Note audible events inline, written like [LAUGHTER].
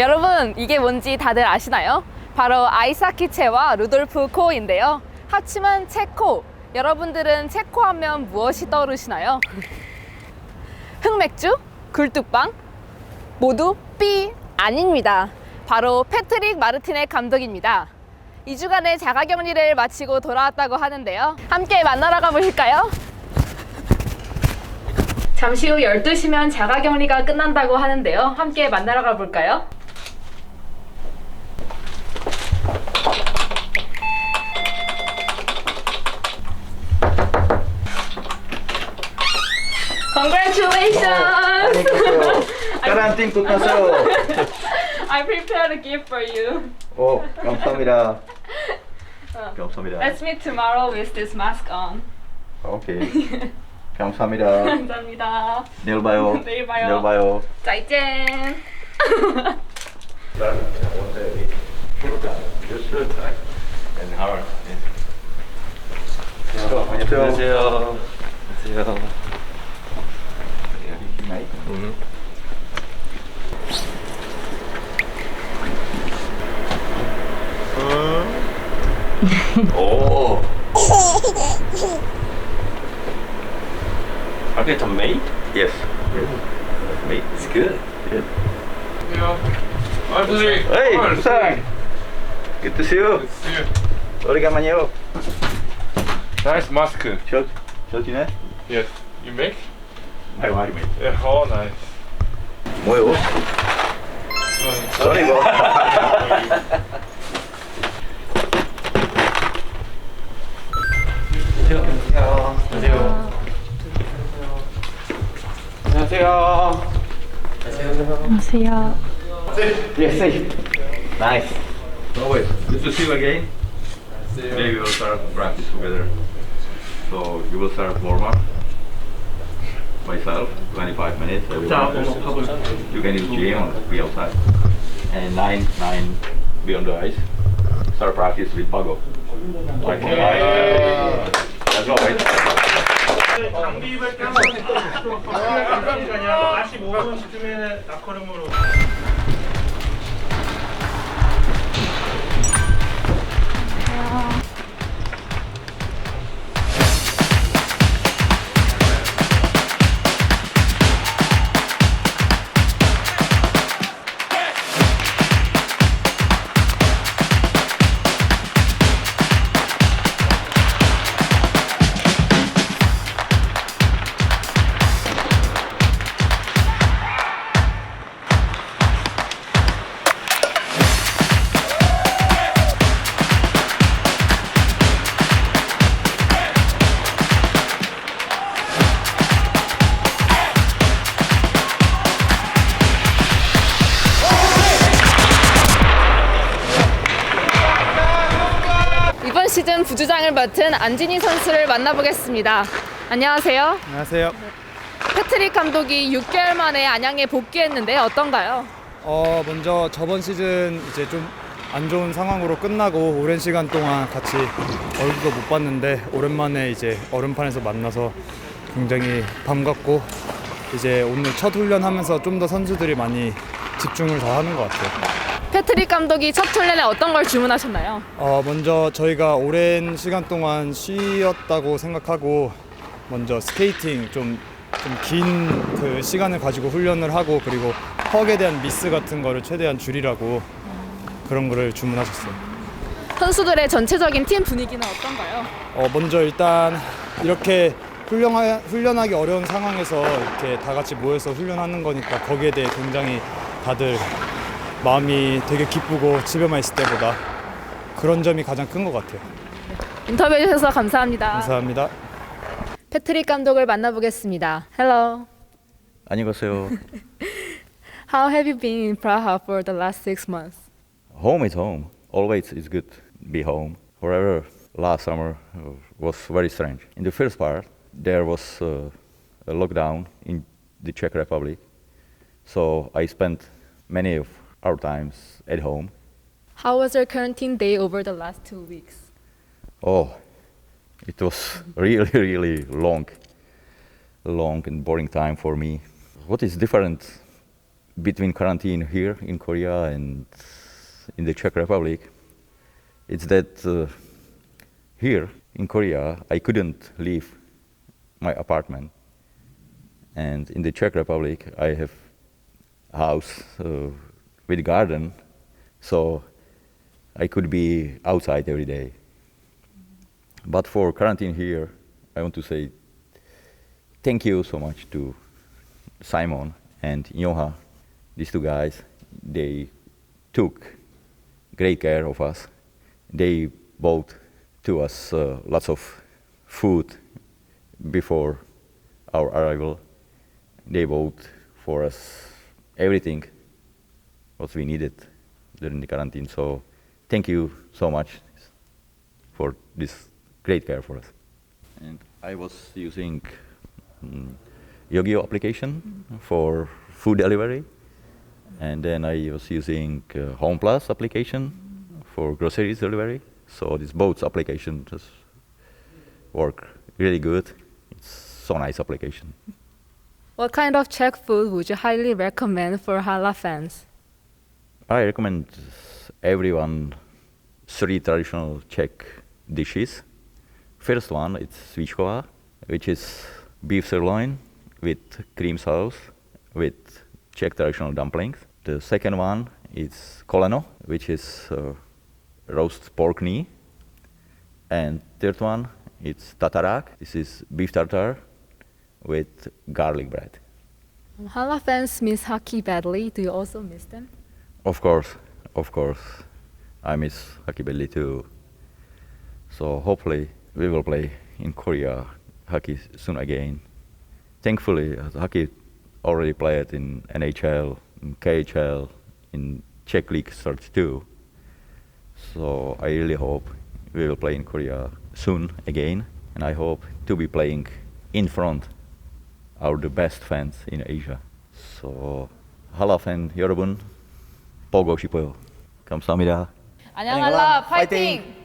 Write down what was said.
여러분, 이게 뭔지 다들 아시나요? 바로 아이사키체와 루돌프 코인데요. 합치면 체코. 여러분들은 체코 하면 무엇이 떠오르시나요? 흑맥주? 굴뚝빵? 모두 B 아닙니다. 바로 패트릭 마르티네 감독입니다. 2주간의 자가격리를 마치고 돌아왔다고 하는데요. 함께 만나러 가보실까요? 잠시 후 12시면 자가격리가 끝난다고 하는데요. 함께 만나러 가볼까요? Congratulations! 까란띵 끝났어요. [LAUGHS] [LAUGHS] I prepared a gift for you. 오, 감사합니다. [LAUGHS] 감사합니다. Let's meet tomorrow with this mask on. 오케이. 감사합니다. 감사합니다. 내일 봐요. 내일 봐요. 내일 봐요. 再见. 안녕하세요. 안녕하세요. I to the meat? Yes. yes. Meat. It's good. Good. Yeah. Hey, what's up? Good to see you. Good to see you. Obrigado, Manio. Nice mask. Shot, shot you know? Yes. You make? I like it. Yeah, oh, nice. Muy well. Sorry, bro. [LAUGHS] 안녕하세요. Yes, safe. Nice. Always. Good to see you again. Maybe we'll start practice together. So you will start warm up. Myself, 25 minutes. everyone. You can use gym or be outside. And 9, 9 be on the ice. Start practice with Pago. Like on ice. That's all Right. 장비 입을 때 한번 잠깐만요. 45분쯤에는 낙커름으로 시즌 부주장을 맡은 안진희 선수를 만나보겠습니다. 안녕하세요. 안녕하세요. 패트릭 감독이 6개월 만에 안양에 복귀했는데 어떤가요? 어, 먼저 저번 시즌 이제 좀 안 좋은 상황으로 끝나고 오랜 시간 동안 같이 얼굴도 못 봤는데 오랜만에 이제 얼음판에서 만나서 굉장히 반갑고 이제 오늘 첫 훈련하면서 좀 더 선수들이 많이 집중을 더 하는 것 같아요. 패트릭 감독이 첫 훈련에 어떤 걸 주문하셨나요? 어, 먼저 저희가 오랜 시간 동안 쉬었다고 생각하고 먼저 스케이팅 좀좀긴그 시간을 가지고 훈련을 하고 그리고 헉에 대한 미스 같은 거를 최대한 줄이라고 그런 거를 주문하셨어요. 선수들의 전체적인 팀 분위기는 어떤가요? 어, 먼저 일단 이렇게 훈련하, 훈련하기 어려운 상황에서 이렇게 다 같이 모여서 훈련하는 거니까 거기에 대해 굉장히 다들 마음이 되게 기쁘고 집에만 있을 때보다 그런 점이 가장 큰 것 같아요. 인터뷰 해 주셔서 감사합니다. 감사합니다. 패트릭 감독을 만나보겠습니다. Hello. 안녕하세요. How have you been in Praha for the last six months? Home is home. Always it's good to be home. However, last summer uh, was very strange. In the first part, there was uh, a lockdown in the Czech Republic, so I spent many of our times at home. How was your quarantine day over the last two weeks? Oh, it was [LAUGHS] really, really long, long and boring time for me. What is different between quarantine here in Korea and in the Czech Republic, it's that uh, here in Korea I couldn't leave my apartment, and in the Czech Republic I have house uh, with garden, so I could be outside every day. But for quarantine here, I want to say thank you so much to Simon and Joha, these two guys. They took great care of us. They bought to us uh, lots of food before our arrival. They bought for us everything what we needed during the quarantine. So thank you so much for this great care for us. And I was using mm, Yogio application for food delivery, and then I was using uh, Home Plus application for groceries delivery. So this both application just work really good. It's so nice application. What kind of Czech food would you highly recommend for Hala fans? I recommend everyone three traditional Czech dishes. First one it's svíčková, which is beef sirloin with cream sauce with Czech traditional dumplings. The second one is koleno, which is uh, roast pork knee. And third one it's tatarák. This is beef tartare with garlic bread. Hala fans miss hockey badly. Do you also miss them? Of course, of course. I miss Hakibelli too. So hopefully we will play in Korea hockey soon again. Thankfully, hockey already played in NHL, in KHL, in Czech League starts too. So I really hope we will play in Korea soon again, and I hope to be playing in front of the best fans in Asia. So, hala fan Yorubun, 보고 싶어요. 감사합니다. 안녕 할라 파이팅!